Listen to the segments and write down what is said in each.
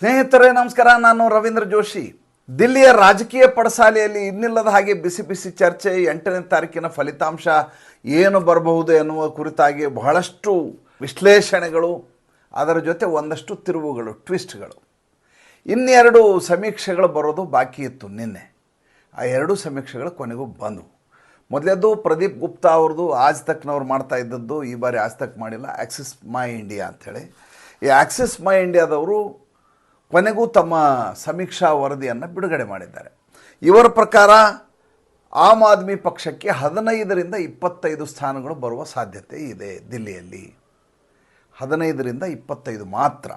ಸ್ನೇಹಿತರೇ, ನಮಸ್ಕಾರ. ನಾನು ರವೀಂದ್ರ ಜೋಶಿ. ದಿಲ್ಲಿಯ ರಾಜಕೀಯ ಪಡಸಾಲೆಯಲ್ಲಿ ಇನ್ನಿಲ್ಲದ ಹಾಗೆ ಬಿಸಿ ಬಿಸಿ ಚರ್ಚೆ, ಎಂಟನೇ ತಾರೀಕಿನ ಫಲಿತಾಂಶ ಏನು ಬರಬಹುದು ಎನ್ನುವ ಕುರಿತಾಗಿ ಬಹಳಷ್ಟು ವಿಶ್ಲೇಷಣೆಗಳು, ಅದರ ಜೊತೆ ಒಂದಷ್ಟು ತಿರುವುಗಳು, ಟ್ವಿಸ್ಟ್ಗಳು. ಇನ್ನೆರಡು ಸಮೀಕ್ಷೆಗಳು ಬರೋದು ಬಾಕಿ ಇತ್ತು ನಿನ್ನೆ. ಆ ಎರಡೂ ಸಮೀಕ್ಷೆಗಳು ಕೊನೆಗೂ ಬಂದವು. ಮೊದಲೇದು ಪ್ರದೀಪ್ ಗುಪ್ತಾ ಅವ್ರದ್ದು, ಆಜ್ ತಕ್ನವ್ರು ಮಾಡ್ತಾ ಇದ್ದದ್ದು, ಈ ಬಾರಿ ಆಜ್ ತಕ್ ಮಾಡಿಲ್ಲ, ಆಕ್ಸಿಸ್ ಮೈ ಇಂಡಿಯಾ ಅಂಥೇಳಿ. ಈ ಆಕ್ಸಿಸ್ ಮೈ ಇಂಡಿಯಾದವರು ಕೊನೆಗೂ ತಮ್ಮ ಸಮೀಕ್ಷಾ ವರದಿಯನ್ನು ಬಿಡುಗಡೆ ಮಾಡಿದ್ದಾರೆ. ಇವರ ಪ್ರಕಾರ ಆಮ್ ಆದ್ಮಿ ಪಕ್ಷಕ್ಕೆ ಹದಿನೈದರಿಂದ ಇಪ್ಪತ್ತೈದು ಸ್ಥಾನಗಳು ಬರುವ ಸಾಧ್ಯತೆ ಇದೆ ದಿಲ್ಲಿಯಲ್ಲಿ. ಹದಿನೈದರಿಂದ ಇಪ್ಪತ್ತೈದು ಮಾತ್ರ.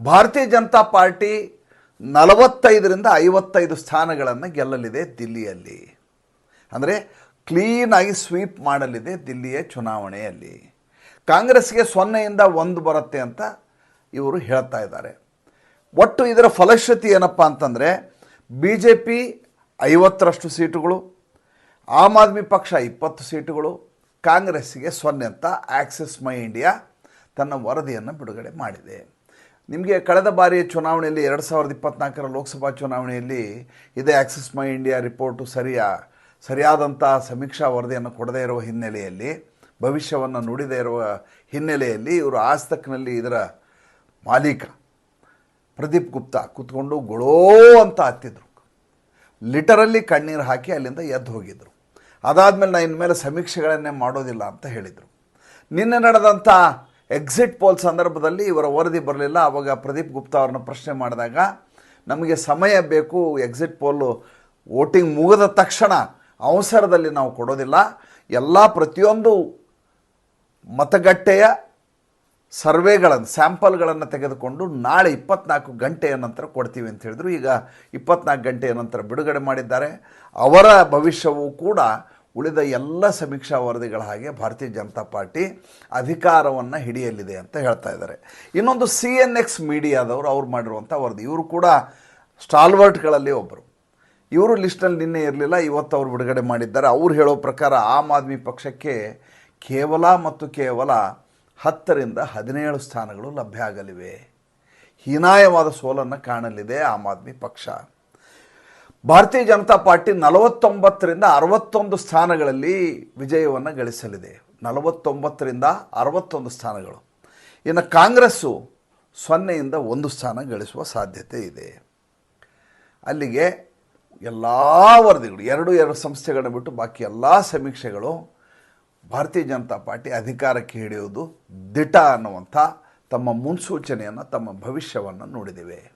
ಭಾರತೀಯ ಜನತಾ ಪಾರ್ಟಿ ನಲವತ್ತೈದರಿಂದ ಐವತ್ತೈದು ಸ್ಥಾನಗಳನ್ನು ಗೆಲ್ಲಲಿದೆ ದಿಲ್ಲಿಯಲ್ಲಿ. ಅಂದರೆ ಕ್ಲೀನಾಗಿ ಸ್ವೀಪ್ ಮಾಡಲಿದೆ ದಿಲ್ಲಿಯ ಚುನಾವಣೆಯಲ್ಲಿ. ಕಾಂಗ್ರೆಸ್ಗೆ ಸೊನ್ನೆಯಿಂದ ಒಂದು ಬರುತ್ತೆ ಅಂತ ಇವರು ಹೇಳ್ತಾ ಇದ್ದಾರೆ. ಒಟ್ಟು ಇದರ ಫಲಶ್ರುತಿ ಏನಪ್ಪ ಅಂತಂದರೆ ಬಿ ಜೆ ಪಿ ಐವತ್ತರಷ್ಟು ಸೀಟುಗಳು, ಆಮ್ ಆದ್ಮಿ ಪಕ್ಷ ಇಪ್ಪತ್ತು ಸೀಟುಗಳು, ಕಾಂಗ್ರೆಸ್ಸಿಗೆ ಸೊನ್ನೆ ಅಂತ ಆಕ್ಸಿಸ್ ಮೈ ಇಂಡಿಯಾ ತನ್ನ ವರದಿಯನ್ನು ಬಿಡುಗಡೆ ಮಾಡಿದೆ. ನಿಮಗೆ ಕಳೆದ ಬಾರಿ ಚುನಾವಣೆಯಲ್ಲಿ ಎರಡು ಸಾವಿರದ ಇಪ್ಪತ್ನಾಲ್ಕರ ಲೋಕಸಭಾ ಚುನಾವಣೆಯಲ್ಲಿ ಇದೇ ಆಕ್ಸಿಸ್ ಮೈ ಇಂಡಿಯಾ ರಿಪೋರ್ಟು ಸರಿಯಾ ಸರಿಯಾದಂಥ ಸಮೀಕ್ಷಾ ವರದಿಯನ್ನು ಕೊಡದೇ ಇರುವ ಹಿನ್ನೆಲೆಯಲ್ಲಿ, ಭವಿಷ್ಯವನ್ನು ನುಡಿದೇ ಇರುವ ಹಿನ್ನೆಲೆಯಲ್ಲಿ ಇವರು ಆಸ್ತಕ್ನಲ್ಲಿ ಇದರ ಮಾಲೀಕ. ಪ್ರದೀಪ್ ಗುಪ್ತಾ ಕೂತ್ಕೊಂಡು ಗೊಳೋ ಅಂತ ಹತ್ತಿದ್ರು ಲಿಟರಲ್ಲಿ ಕಣ್ಣೀರು ಹಾಕಿ ಅಲ್ಲಿಂದ ಎದ್ದು ಹೋಗಿದ್ರು. ಅದಾದಮೇಲೆ ನಾನು ಇನ್ಮೇಲೆ ಸಮೀಕ್ಷೆಗಳನ್ನೇ ಮಾಡೋದಿಲ್ಲ ಅಂತ ಹೇಳಿದರು. ನಿನ್ನೆ ನಡೆದಂಥ ಎಕ್ಸಿಟ್ ಪೋಲ್ ಸಂದರ್ಭದಲ್ಲಿ ಇವರ ವರದಿ ಬರಲಿಲ್ಲ. ಆವಾಗ ಪ್ರದೀಪ್ ಗುಪ್ತಾ ಅವ್ರನ್ನ ಪ್ರಶ್ನೆ ಮಾಡಿದಾಗ, ನಮಗೆ ಸಮಯ ಬೇಕು ಎಕ್ಸಿಟ್ ಪೋಲು ವೋಟಿಂಗ್ ಮುಗಿದ ತಕ್ಷಣ ಅವಸರದಲ್ಲಿ ನಾವು ಕೊಡೋದಿಲ್ಲ. ಎಲ್ಲ ಪ್ರತಿಯೊಂದು ಮತಗಟ್ಟೆಯ ಸರ್ವೆಗಳನ್ನು, ಸ್ಯಾಂಪಲ್ಗಳನ್ನು ತೆಗೆದುಕೊಂಡು ನಾಳೆ ಇಪ್ಪತ್ನಾಲ್ಕು ಗಂಟೆಯ ನಂತರ ಕೊಡ್ತೀವಿ ಅಂತ ಹೇಳಿದ್ರು. ಈಗ ಇಪ್ಪತ್ನಾಲ್ಕು ಗಂಟೆಯ ನಂತರ ಬಿಡುಗಡೆ ಮಾಡಿದ್ದಾರೆ. ಅವರ ಭವಿಷ್ಯವೂ ಕೂಡ ಉಳಿದ ಎಲ್ಲ ಸಮೀಕ್ಷಾ ವರದಿಗಳ ಹಾಗೆ ಭಾರತೀಯ ಜನತಾ ಪಾರ್ಟಿ ಅಧಿಕಾರವನ್ನು ಹಿಡಿಯಲಿದೆ ಅಂತ ಹೇಳ್ತಾ ಇದ್ದಾರೆ. ಇನ್ನೊಂದು ಸಿ ಎನ್ ಎಕ್ಸ್ ಮೀಡಿಯಾದವರು ಅವ್ರು ಮಾಡಿರುವಂಥ ವರದಿ. ಇವರು ಕೂಡ ಸ್ಟಾಲ್ವರ್ಟ್ಗಳಲ್ಲಿ ಒಬ್ಬರು ಇವರು ಲಿಸ್ಟಲ್ಲಿ ನಿನ್ನೆ ಇರಲಿಲ್ಲ, ಇವತ್ತು ಅವರು ಬಿಡುಗಡೆ ಮಾಡಿದ್ದಾರೆ. ಅವ್ರು ಹೇಳೋ ಪ್ರಕಾರ ಆಮ್ ಆದ್ಮಿ ಪಕ್ಷಕ್ಕೆ ಕೇವಲ ಮತ್ತು ಕೇವಲ ಹತ್ತರಿಂದ ಹದಿನೇಳು ಸ್ಥಾನಗಳು ಲಭ್ಯ ಆಗಲಿವೆ. ಹೀನಾಯವಾದ ಸೋಲನ್ನು ಕಾಣಲಿದೆ ಆಮ್ ಆದ್ಮಿ ಪಕ್ಷ. ಭಾರತೀಯ ಜನತಾ ಪಾರ್ಟಿ ನಲವತ್ತೊಂಬತ್ತರಿಂದ ಅರವತ್ತೊಂದು ಸ್ಥಾನಗಳಲ್ಲಿ ವಿಜಯವನ್ನು ಗಳಿಸಲಿದೆ. ನಲವತ್ತೊಂಬತ್ತರಿಂದ ಅರವತ್ತೊಂದು ಸ್ಥಾನಗಳು. ಇನ್ನು ಕಾಂಗ್ರೆಸ್ಸು ಸೊನ್ನೆಯಿಂದ ಒಂದು ಸ್ಥಾನ ಗಳಿಸುವ ಸಾಧ್ಯತೆ ಇದೆ. ಅಲ್ಲಿಗೆ ಎಲ್ಲ ವರದಿಗಳು, ಎರಡು ಎರಡು ಸಂಸ್ಥೆಗಳನ್ನ ಬಿಟ್ಟು ಬಾಕಿ ಎಲ್ಲ ಸಮೀಕ್ಷೆಗಳು ಭಾರತೀಯ ಜನತಾ ಪಾರ್ಟಿ ಅಧಿಕಾರಕ್ಕೆ ಹಿಡಿಯುವುದು ದಿಟ ಅನ್ನುವಂಥ ತಮ್ಮ ಮುನ್ಸೂಚನೆಯನ್ನು, ತಮ್ಮ ಭವಿಷ್ಯವನ್ನು ನೋಡಿದ್ದೇವೆ.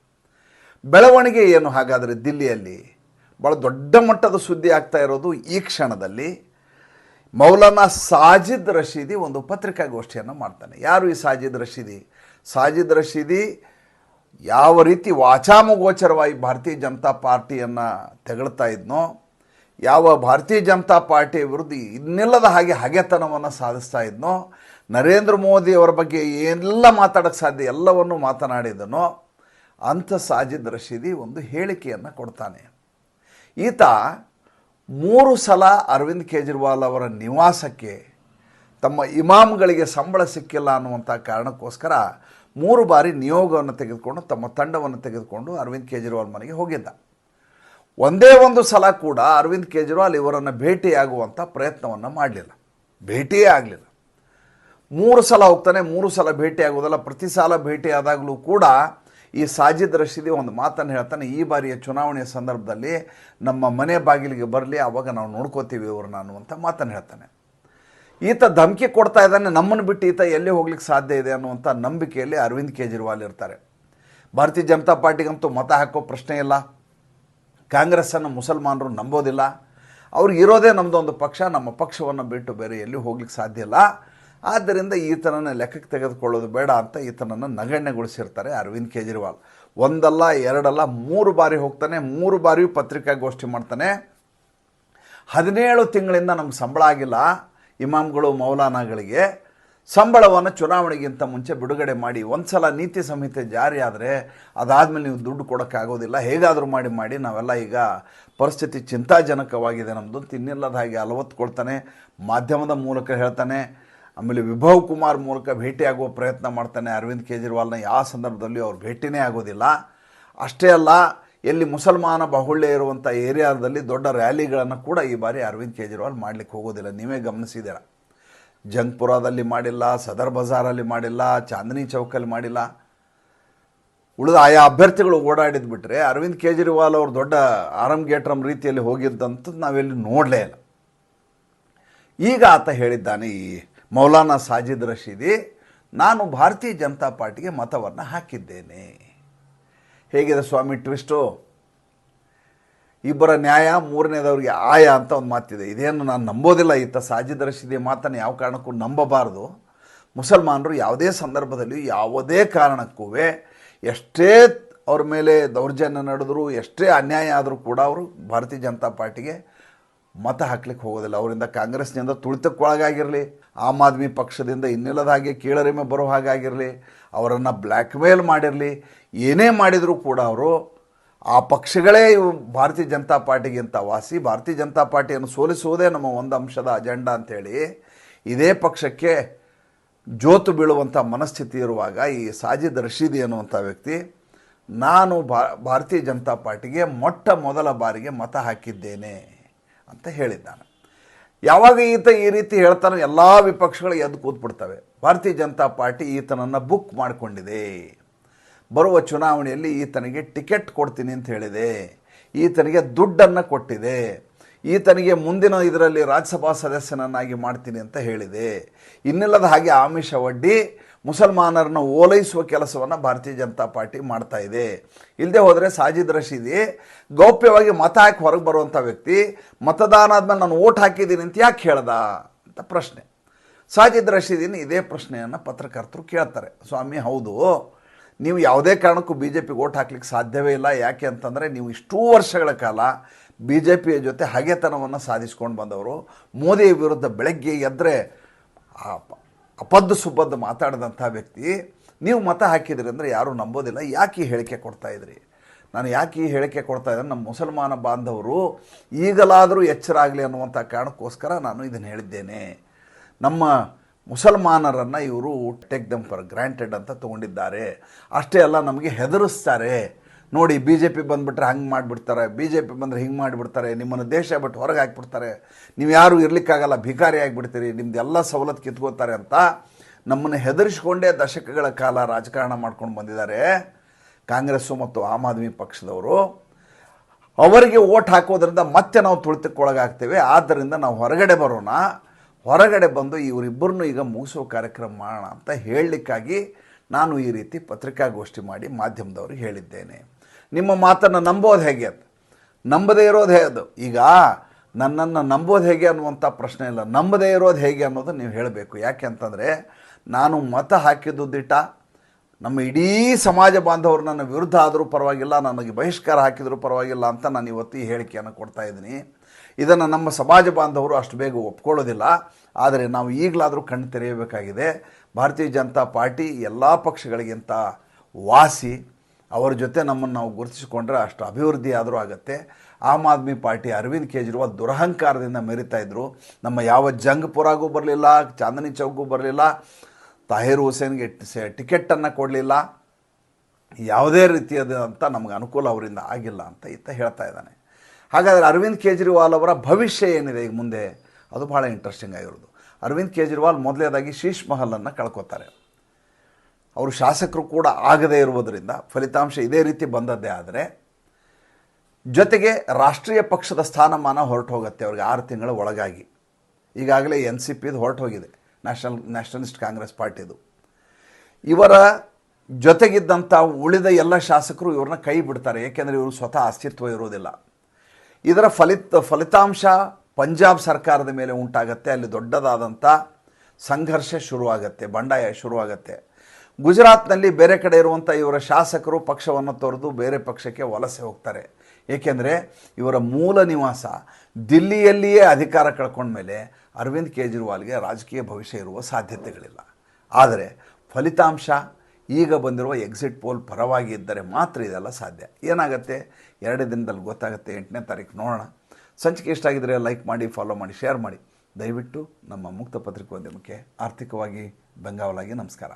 ಬೆಳವಣಿಗೆ ಏನು ಹಾಗಾದರೆ ದಿಲ್ಲಿಯಲ್ಲಿ ಭಾಳ ದೊಡ್ಡ ಮಟ್ಟದ ಸುದ್ದಿ ಆಗ್ತಾ ಇರೋದು ಈ ಕ್ಷಣದಲ್ಲಿ. ಮೌಲಾನಾ ಸಾಜಿದ್ ರಶೀದಿ ಒಂದು ಪತ್ರಿಕಾಗೋಷ್ಠಿಯನ್ನು ಮಾಡ್ತಾನೆ. ಯಾರು ಈ ಸಾಜಿದ್ ರಶೀದಿ? ಸಾಜಿದ್ ರಶೀದಿ ಯಾವ ರೀತಿ ವಾಚಾಮಗೋಚರವಾಗಿ ಭಾರತೀಯ ಜನತಾ ಪಾರ್ಟಿಯನ್ನು ತೆಗಳ್ತಾ ಇದ್ನೋ ಯಾವ ಭಾರತೀಯ ಜನತಾ ಪಾರ್ಟಿ ವಿರುದ್ಧ ಇನ್ನಿಲ್ಲದ ಹಾಗೆ ಹಗೆತನವನ್ನು ಸಾಧಿಸ್ತಾ ಇದ್ನೋ, ನರೇಂದ್ರ ಮೋದಿ ಅವರ ಬಗ್ಗೆ ಏನೆಲ್ಲ ಮಾತಾಡೋಕ್ಕೆ ಸಾಧ್ಯ, ಎಲ್ಲವನ್ನು ಮಾತನಾಡಿದನೋ ಅಂಥ ಸಾಜಿದ್ ರಶೀದಿ ಒಂದು ಹೇಳಿಕೆಯನ್ನು ಕೊಡ್ತಾನೆ. ಈತ ಮೂರು ಸಲ ಅರವಿಂದ್ ಕೇಜ್ರಿವಾಲ್ ಅವರ ನಿವಾಸಕ್ಕೆ, ತಮ್ಮ ಇಮಾಮ್ಗಳಿಗೆ ಸಂಬಳ ಸಿಕ್ಕಿಲ್ಲ ಅನ್ನುವಂಥ ಕಾರಣಕ್ಕೋಸ್ಕರ ಮೂರು ಬಾರಿ ನಿಯೋಗವನ್ನು ತೆಗೆದುಕೊಂಡು, ತಮ್ಮ ತಂಡವನ್ನು ತೆಗೆದುಕೊಂಡು ಅರವಿಂದ್ ಕೇಜ್ರಿವಾಲ್ ಮನೆಗೆ ಹೋಗಿದ್ದ. ಒಂದೇ ಒಂದು ಸಲ ಕೂಡ ಅರವಿಂದ್ ಕೇಜ್ರಿವಾಲ್ ಇವರನ್ನು ಭೇಟಿಯಾಗುವಂಥ ಪ್ರಯತ್ನವನ್ನು ಮಾಡಲಿಲ್ಲ. ಭೇಟಿಯೇ ಆಗಲಿಲ್ಲ. ಮೂರು ಸಲ ಹೋಗ್ತಾನೆ, ಮೂರು ಸಲ ಭೇಟಿ ಆಗೋದಲ್ಲ ಪ್ರತಿ ಸಲ ಭೇಟಿ ಆದಾಗಲೂ ಕೂಡ ಈ ಸಾಜಿದ್ ರಶೀದಿ ಒಂದು ಮಾತನ್ನು ಹೇಳ್ತಾನೆ, ಈ ಬಾರಿಯ ಚುನಾವಣೆಯ ಸಂದರ್ಭದಲ್ಲಿ ನಮ್ಮ ಮನೆ ಬಾಗಿಲಿಗೆ ಬರಲಿ ಆವಾಗ ನಾವು ನೋಡ್ಕೋತೀವಿ ಇವ್ರನ್ನ ಅನ್ನುವಂಥ ಮಾತನ್ನು ಹೇಳ್ತಾನೆ. ಈತ ಧಮಕಿ ಕೊಡ್ತಾ ಇದ್ದಾನೆ, ನಮ್ಮನ್ನು ಬಿಟ್ಟು ಈತ ಎಲ್ಲಿ ಹೋಗ್ಲಿಕ್ಕೆ ಸಾಧ್ಯ ಇದೆ ಅನ್ನುವಂಥ ನಂಬಿಕೆಯಲ್ಲಿ ಅರವಿಂದ್ ಕೇಜ್ರಿವಾಲ್ ಇರ್ತಾರೆ. ಭಾರತೀಯ ಜನತಾ ಪಾರ್ಟಿಗಂತೂ ಮತ ಹಾಕೋ ಪ್ರಶ್ನೆ ಇಲ್ಲ. ಕಾಂಗ್ರೆಸ್ಸನ್ನು ಮುಸಲ್ಮಾನರು ನಂಬೋದಿಲ್ಲ. ಅವ್ರು ಇರೋದೇ ನಮ್ಮದೊಂದು ಪಕ್ಷ, ನಮ್ಮ ಪಕ್ಷವನ್ನು ಬಿಟ್ಟು ಬೇರೆ ಎಲ್ಲಿ ಹೋಗ್ಲಿಕ್ಕೆ ಸಾಧ್ಯ ಇಲ್ಲ. ಆದ್ದರಿಂದ ಈತನನ್ನು ಲೆಕ್ಕಕ್ಕೆ ತೆಗೆದುಕೊಳ್ಳೋದು ಬೇಡ ಅಂತ ಈತನನ್ನು ನಗಣ್ಯಗೊಳಿಸಿರ್ತಾರೆ ಅರವಿಂದ್ ಕೇಜ್ರಿವಾಲ್. ಒಂದಲ್ಲ, ಎರಡಲ್ಲ, ಮೂರು ಬಾರಿ ಹೋಗ್ತಾನೆ, ಮೂರು ಬಾರಿಯೂ ಪತ್ರಿಕಾಗೋಷ್ಠಿ ಮಾಡ್ತಾನೆ. ಹದಿನೇಳು ತಿಂಗಳಿಂದ ನಮ್ಗೆ ಸಂಬಳ ಆಗಿಲ್ಲ ಇಮಾಮ್ಗಳು ಮೌಲಾನಾಗಳಿಗೆ. ಸಂಬಳವನ್ನು ಚುನಾವಣೆಗಿಂತ ಮುಂಚೆ ಬಿಡುಗಡೆ ಮಾಡಿ ಒಂದು ಸಲ ನೀತಿ ಸಂಹಿತೆ ಜಾರಿ ಆದರೆ ಅದಾದಮೇಲೆ ನೀವು ದುಡ್ಡು ಕೊಡೋಕ್ಕಾಗೋದಿಲ್ಲ. ಹೇಗಾದರೂ ಮಾಡಿ ಮಾಡಿ, ನಾವೆಲ್ಲ ಈಗ ಪರಿಸ್ಥಿತಿ ಚಿಂತಾಜನಕವಾಗಿದೆ ನಮ್ಮದು ತಿನ್ನಿಲ್ಲದ ಹಾಗೆ ಅಲವತ್ಕೊಳ್ತಾನೆ ಮಾಧ್ಯಮದ ಮೂಲಕ ಹೇಳ್ತಾನೆ, ಆಮೇಲೆ ವಿಭವ್ ಕುಮಾರ್ ಮೂಲಕ ಭೇಟಿಯಾಗುವ ಪ್ರಯತ್ನ ಮಾಡ್ತಾನೆ ಅರವಿಂದ್ ಕೇಜ್ರಿವಾಲ್ನ. ಯಾವ ಸಂದರ್ಭದಲ್ಲಿ ಅವ್ರು ಭೇಟಿನೇ ಆಗೋದಿಲ್ಲ. ಅಷ್ಟೇ ಅಲ್ಲ, ಎಲ್ಲಿ ಮುಸಲ್ಮಾನ ಬಾಹುಳ್ಯ ಇರುವಂಥ ಏರಿಯಾದಲ್ಲಿ ದೊಡ್ಡ ರ್ಯಾಲಿಗಳನ್ನು ಕೂಡ ಈ ಬಾರಿ ಅರವಿಂದ್ ಕೇಜ್ರಿವಾಲ್ ಮಾಡಲಿಕ್ಕೆ ಹೋಗೋದಿಲ್ಲ. ನೀವೇ ಗಮನಿಸಿದ್ದೀರ? ಜಂಗ್ಪುರದಲ್ಲಿ ಮಾಡಿಲ್ಲ, ಸದರ್ ಬಜಾರಲ್ಲಿ ಮಾಡಿಲ್ಲ, ಚಾಂದನಿ ಚೌಕಲ್ಲಿ ಮಾಡಿಲ್ಲ. ಉಳಿದ ಆಯಾ ಅಭ್ಯರ್ಥಿಗಳು ಓಡಾಡಿದ್ ಬಿಟ್ಟರೆ ಅರವಿಂದ್ ಕೇಜ್ರಿವಾಲ್ ಅವರು ದೊಡ್ಡ ಆರಂ ಗೇಟ್ರಂ ರೀತಿಯಲ್ಲಿ ಹೋಗಿದ್ದಂಥದ್ದು ನಾವೆಲ್ಲಿ ನೋಡಲೇ ಇಲ್ಲ. ಈಗ ಆತ ಹೇಳಿದ್ದಾನೆ ಈ ಮೌಲಾನಾ ಸಾಜಿದ್ ರಶೀದಿ, ನಾನು ಭಾರತೀಯ ಜನತಾ ಪಾರ್ಟಿಗೆ ಮತವನ್ನು ಹಾಕಿದ್ದೇನೆ. ಹೇಗಿದೆ ಸ್ವಾಮಿ ಟ್ವಿಸ್ಟು ಇಬ್ಬರ ನ್ಯಾಯ, ಮೂರನೇದವ್ರಿಗೆ ಆಯ ಅಂತ ಒಂದು ಮಾತಿದೆ. ಇದೇನು ನಾನು ನಂಬೋದಿಲ್ಲ ಈತ ಸಾಜಿದ್ ರಶೀದಿ ಮಾತನ್ನು ಯಾವ ಕಾರಣಕ್ಕೂ ನಂಬಬಾರದು. ಮುಸಲ್ಮಾನರು ಯಾವುದೇ ಸಂದರ್ಭದಲ್ಲಿ ಯಾವುದೇ ಕಾರಣಕ್ಕೂ ಎಷ್ಟೇ ಅವ್ರ ಮೇಲೆ ದೌರ್ಜನ್ಯ ನಡೆದ್ರು, ಎಷ್ಟೇ ಅನ್ಯಾಯ ಆದರೂ ಕೂಡ ಅವರು ಭಾರತೀಯ ಜನತಾ ಪಾರ್ಟಿಗೆ ಮತ ಹಾಕ್ಲಿಕ್ಕೆ ಹೋಗೋದಿಲ್ಲ. ಅವರಿಂದ ಕಾಂಗ್ರೆಸ್ನಿಂದ ತುಳಿತಕ್ಕೊಳಗಾಗಿರಲಿ ಆಮ್ ಆದ್ಮಿ ಪಕ್ಷದಿಂದ ಇನ್ನಿಲ್ಲದ ಹಾಗೆ ಕೀಳರಿಮೆ ಬರೋ ಹಾಗಾಗಿರಲಿ, ಅವರನ್ನು ಬ್ಲ್ಯಾಕ್ ಮೇಲ್ ಮಾಡಿರಲಿ, ಏನೇ ಮಾಡಿದರೂ ಕೂಡ ಅವರು ಆ ಪಕ್ಷಗಳೇ ಇವು ಭಾರತೀಯ ಜನತಾ ಪಾರ್ಟಿಗಿಂತ ವಾಸಿ. ಭಾರತೀಯ ಜನತಾ ಪಾರ್ಟಿಯನ್ನು ಸೋಲಿಸುವುದೇ ನಮ್ಮ ಒಂದು ಅಂಶದ ಅಜೆಂಡಾ ಅಂಥೇಳಿ ಇದೇ ಪಕ್ಷಕ್ಕೆ ಜೋತು ಬೀಳುವಂಥ ಮನಸ್ಥಿತಿ ಇರುವಾಗ ಈ ಸಾಜಿದ್ ರಶೀದಿ ಅನ್ನುವಂಥ ವ್ಯಕ್ತಿ ನಾನು ಭಾರತೀಯ ಜನತಾ ಪಾರ್ಟಿಗೆ ಮೊಟ್ಟ ಮೊದಲ ಬಾರಿಗೆ ಮತ ಹಾಕಿದ್ದೇನೆ ಅಂತ ಹೇಳಿದ್ದಾನೆ. ಯಾವಾಗ ಈತ ಈ ರೀತಿ ಹೇಳ್ತಾನೋ ಎಲ್ಲ ವಿಪಕ್ಷಗಳು ಎದ್ದು ಕೂತ್ಬಿಡ್ತವೆ. ಭಾರತೀಯ ಜನತಾ ಪಾರ್ಟಿ ಈತನನ್ನು ಬುಕ್ ಮಾಡಿಕೊಂಡಿದೆ. ಬರುವ ಚುನಾವಣೆಯಲ್ಲಿ ಈತನಿಗೆ ಟಿಕೆಟ್ ಕೊಡ್ತೀನಿ ಅಂತ ಹೇಳಿದೆ. ಈತನಿಗೆ ದುಡ್ಡನ್ನು ಕೊಟ್ಟಿದೆ. ಈತನಿಗೆ ಮುಂದಿನ ಇದರಲ್ಲಿ ರಾಜ್ಯಸಭಾ ಸದಸ್ಯನನ್ನಾಗಿ ಮಾಡ್ತೀನಿ ಅಂತ ಹೇಳಿದೆ. ಇನ್ನಿಲ್ಲದ ಹಾಗೆ ಆಮಿಷ ಒಡ್ಡಿ ಮುಸಲ್ಮಾನರನ್ನು ಓಲೈಸುವ ಕೆಲಸವನ್ನು ಭಾರತೀಯ ಜನತಾ ಪಾರ್ಟಿ ಮಾಡ್ತಾ ಇದೆ. ಇಲ್ಲದೆ ಹೋದರೆ ಸಾಜಿದ್ ರಶೀದಿ ಗೌಪ್ಯವಾಗಿ ಮತ ಹಾಕಿ ಹೊರಗೆ ಬರುವಂಥ ವ್ಯಕ್ತಿ ಮತದಾನ ಆದಮೇಲೆ ನಾನು ಓಟ್ ಹಾಕಿದ್ದೀನಿ ಅಂತ ಯಾಕೆ ಹೇಳ್ದ ಅಂತ ಪ್ರಶ್ನೆ. ಸಾಜಿದ್ ರಶೀದಿನ ಇದೇ ಪ್ರಶ್ನೆಯನ್ನು ಪತ್ರಕರ್ತರು ಕೇಳ್ತಾರೆ. ಸ್ವಾಮಿ ಹೌದು. ನೀವು ಯಾವುದೇ ಕಾರಣಕ್ಕೂ ಬಿ ಜೆ ಪಿಗೆ ಓಟ್ ಹಾಕ್ಲಿಕ್ಕೆ ಸಾಧ್ಯವೇ ಇಲ್ಲ. ಯಾಕೆ ಅಂತಂದರೆ ನೀವು ಇಷ್ಟೂ ವರ್ಷಗಳ ಕಾಲ ಬಿ ಜೆ ಪಿಯ ಜೊತೆ ಹಗೆತನವನ್ನು ಸಾಧಿಸ್ಕೊಂಡು ಬಂದವರು. ಮೋದಿ ವಿರುದ್ಧ ಬೆಳಗ್ಗೆ ಎದ್ದರೆ ಅಪದ್ದು ಸುಬ್ಬದ್ದು ಮಾತಾಡಿದಂಥ ವ್ಯಕ್ತಿ. ನೀವು ಮತ ಹಾಕಿದ್ರಿ ಅಂದರೆ ಯಾರೂ ನಂಬೋದಿಲ್ಲ. ಯಾಕೆ ಈ ಹೇಳಿಕೆ ಕೊಡ್ತಾ ಇದ್ರಿ? ನಾನು ಯಾಕೆ ಈ ಹೇಳಿಕೆ ಕೊಡ್ತಾ ಇದ್ದೇನೆ ನಮ್ಮ ಮುಸಲ್ಮಾನ ಬಾಂಧವರು ಈಗಲಾದರೂ ಎಚ್ಚರ ಆಗಲಿ ಅನ್ನುವಂಥ ಕಾರಣಕ್ಕೋಸ್ಕರ ನಾನು ಇದನ್ನು ಹೇಳಿದ್ದೇನೆ. ನಮ್ಮ ಮುಸಲ್ಮಾನರನ್ನು ಇವರು ಟೇಕ್ ದಮ್ ಫಾರ್ ಗ್ರ್ಯಾಂಟೆಡ್ ಅಂತ ತೊಗೊಂಡಿದ್ದಾರೆ. ಅಷ್ಟೇ ಅಲ್ಲ, ನಮಗೆ ಹೆದರಿಸ್ತಾರೆ. ನೋಡಿ ಬಿ ಜೆ ಪಿ ಬಂದುಬಿಟ್ರೆ ಹಂಗೆ ಮಾಡಿಬಿಡ್ತಾರೆ ಬಿ ಜೆ ಪಿ ಬಂದರೆ ಹಿಂಗೆ ಮಾಡಿಬಿಡ್ತಾರೆ, ನಿಮ್ಮನ್ನು ದೇಶ ಬಿಟ್ಟು ಹೊರಗೆ ಹಾಕ್ಬಿಡ್ತಾರೆ. ನೀವು ಯಾರು ಇರಲಿಕ್ಕಾಗಲ್ಲ, ಭಿಕಾರಿ ಆಗಿಬಿಡ್ತೀರಿ, ನಿಮ್ದು ಎಲ್ಲ ಸವಲತ್ತು ಕಿತ್ಕೋತಾರೆ ಅಂತ ನಮ್ಮನ್ನು ಹೆದರಿಸ್ಕೊಂಡೇ ದಶಕಗಳ ಕಾಲ ರಾಜಕಾರಣ ಮಾಡ್ಕೊಂಡು ಬಂದಿದ್ದಾರೆ ಕಾಂಗ್ರೆಸ್ಸು ಮತ್ತು ಆಮ್ ಆದ್ಮಿ ಪಕ್ಷದವರು. ಅವರಿಗೆ ಓಟ್ ಹಾಕೋದ್ರಿಂದ ಮತ್ತೆ ನಾವು ತುಳಿತಕ್ಕೊಳಗಾಗ್ತೇವೆ ಆದ್ದರಿಂದ ನಾವು ಹೊರಗಡೆ ಬರೋಣ. ಹೊರಗಡೆ ಬಂದು ಇವರಿಬ್ಬರನ್ನು ಈಗ ಮುಗಿಸುವ ಕಾರ್ಯಕ್ರಮ ಮಾಡೋಣ ಅಂತ ಹೇಳಲಿಕ್ಕಾಗಿ ನಾನು ಈ ರೀತಿ ಪತ್ರಿಕಾಗೋಷ್ಠಿ ಮಾಡಿ ಮಾಧ್ಯಮದವ್ರಿಗೆ ಹೇಳಿದ್ದೇನೆ. ನಿಮ್ಮ ಮಾತನ್ನು ನಂಬೋದು ಹೇಗೆ ಅದು? ನಂಬದೇ ಇರೋದು ಹೇಗೆ ಈಗ ನನ್ನನ್ನು ನಂಬೋದು ಹೇಗೆ ಅನ್ನುವಂಥ ಪ್ರಶ್ನೆ ಇಲ್ಲ. ನಂಬದೇ ಇರೋದು ಹೇಗೆ ಅನ್ನೋದು ನೀವು ಹೇಳಬೇಕು. ಯಾಕೆ ಅಂತಂದರೆ ನಾನು ಮತ ಹಾಕಿದ್ದು ನಮ್ಮ ಇಡೀ ಸಮಾಜ ಬಾಂಧವರು ನನ್ನ ವಿರುದ್ಧ ಆದರೂ ಪರವಾಗಿಲ್ಲ, ನನಗೆ ಬಹಿಷ್ಕಾರ ಹಾಕಿದರೂ ಪರವಾಗಿಲ್ಲ ಅಂತ ನಾನು ಇವತ್ತು ಈ ಹೇಳಿಕೆಯನ್ನು ಕೊಡ್ತಾ ಇದ್ದೀನಿ. ಇದನ್ನು ನಮ್ಮ ಸಮಾಜ ಬಾಂಧವರು ಅಷ್ಟು ಬೇಗ ಒಪ್ಕೊಳ್ಳೋದಿಲ್ಲ. ಆದರೆ ನಾವು ಈಗಲಾದರೂ ಕಣ್ಣು ತೆರೆಯಬೇಕಾಗಿದೆ. ಭಾರತೀಯ ಜನತಾ ಪಾರ್ಟಿ ಎಲ್ಲ ಪಕ್ಷಗಳಿಗಿಂತ ವಾಸಿ. ಅವರ ಜೊತೆ ನಮ್ಮನ್ನು ನಾವು ಗುರುತಿಸಿಕೊಂಡ್ರೆ ಅಷ್ಟು ಅಭಿವೃದ್ಧಿ ಆದರೂ ಆಗುತ್ತೆ. ಆಮ್ ಆದ್ಮಿ ಪಾರ್ಟಿ ಅರವಿಂದ್ ಕೇಜ್ರಿವಾಲ್ ದುರಹಂಕಾರದಿಂದ ಮೆರಿತಾ ಇದ್ದರು ನಮ್ಮ ಯಾವ ಜಂಗ್ಪುರಾಗೂ ಬರಲಿಲ್ಲ, ಚಾಂದನಿ ಚೌಕ್ಗೂ ಬರಲಿಲ್ಲ, ತಾಹಿರ್ ಹುಸೇನ್ಗೆ ಟಿಕೆಟನ್ನು ಕೊಡಲಿಲ್ಲ. ಯಾವುದೇ ರೀತಿಯಾದಂಥ ನಮಗೆ ಅನುಕೂಲ ಅವರಿಂದ ಆಗಿಲ್ಲ ಅಂತ ಈತ ಹೇಳ್ತಾ ಇದ್ದಾನೆ. ಹಾಗಾದರೆ ಅರವಿಂದ್ ಕೇಜ್ರಿವಾಲ್ ಅವರ ಭವಿಷ್ಯ ಏನಿದೆ ಈಗ ಮುಂದೆ? ಅದು ಭಾಳ ಇಂಟ್ರೆಸ್ಟಿಂಗ್ ಆಗಿರೋದು. ಅರವಿಂದ್ ಕೇಜ್ರಿವಾಲ್ ಮೊದಲೇದಾಗಿ ಶೀಶ್ ಮಹಲನ್ನು ಕಳ್ಕೊತಾರೆ. ಅವರು ಶಾಸಕರು ಕೂಡ ಆಗದೇ ಇರುವುದರಿಂದ ಫಲಿತಾಂಶ ಇದೇ ರೀತಿ ಬಂದದ್ದೇ ಆದರೆ, ಜೊತೆಗೆ ರಾಷ್ಟ್ರೀಯ ಪಕ್ಷದ ಸ್ಥಾನಮಾನ ಹೊರಟು ಹೋಗುತ್ತೆ ಅವ್ರಿಗೆ ಆರು ತಿಂಗಳ ಒಳಗಾಗಿ. ಈಗಾಗಲೇ ಎನ್ ಸಿ ಪಿದು ಹೊರಟು ಹೋಗಿದೆ ನ್ಯಾಷನಲ್, ನ್ಯಾಷನಲಿಸ್ಟ್ ಕಾಂಗ್ರೆಸ್ ಪಾರ್ಟಿದು. ಇವರ ಜೊತೆಗಿದ್ದಂಥ ಉಳಿದ ಎಲ್ಲ ಶಾಸಕರು ಇವ್ರನ್ನ ಕೈ ಬಿಡ್ತಾರೆ, ಏಕೆಂದರೆ ಇವರು ಸ್ವತಃ ಅಸ್ತಿತ್ವ ಇರೋದಿಲ್ಲ ಇದರ ಫಲಿತ, ಫಲಿತಾಂಶ ಪಂಜಾಬ್ ಸರ್ಕಾರದ ಮೇಲೆ ಉಂಟಾಗತ್ತೆ. ಅಲ್ಲಿ ದೊಡ್ಡದಾದಂಥ ಸಂಘರ್ಷ ಶುರುವಾಗತ್ತೆ, ಬಂಡಾಯ ಶುರುವಾಗತ್ತೆ. ಗುಜರಾತ್ನಲ್ಲಿ ಬೇರೆ ಕಡೆ ಇರುವಂಥ ಇವರ ಶಾಸಕರು ಪಕ್ಷವನ್ನು ತೊರೆದು ಬೇರೆ ಪಕ್ಷಕ್ಕೆ ವಲಸೆ ಹೋಗ್ತಾರೆ. ಏಕೆಂದರೆ ಇವರ ಮೂಲ ನಿವಾಸ ದಿಲ್ಲಿಯಲ್ಲಿಯೇ ಅಧಿಕಾರ ಕಳ್ಕೊಂಡ್ಮೇಲೆ ಅರವಿಂದ್ ಕೇಜ್ರಿವಾಲ್ಗೆ ರಾಜಕೀಯ ಭವಿಷ್ಯ ಇರುವ ಸಾಧ್ಯತೆಗಳಿಲ್ಲ. ಆದರೆ ಫಲಿತಾಂಶ ಈಗ ಬಂದಿರುವ ಎಕ್ಸಿಟ್ ಪೋಲ್ ಪರವಾಗಿ ಇದ್ದರೆ ಮಾತ್ರ ಇದೆಲ್ಲ ಸಾಧ್ಯ. ಏನಾಗುತ್ತೆ? ಎರಡು ದಿನದಲ್ಲಿ ಗೊತ್ತಾಗುತ್ತೆ, ಎಂಟನೇ ತಾರೀಕು ನೋಡೋಣ. ಸಂಚಿಕೆ ಇಷ್ಟ ಆಗಿದ್ರೆ ಲೈಕ್ ಮಾಡಿ ಫಾಲೋ ಮಾಡಿ ಶೇರ್ ಮಾಡಿ. ದಯವಿಟ್ಟು ನಮ್ಮ ಮುಕ್ತ ಪತ್ರಿಕೋದ್ಯಮಕ್ಕೆ ಆರ್ಥಿಕವಾಗಿ ಬೆಂಗಾವಲಾಗಿ ನಮಸ್ಕಾರ.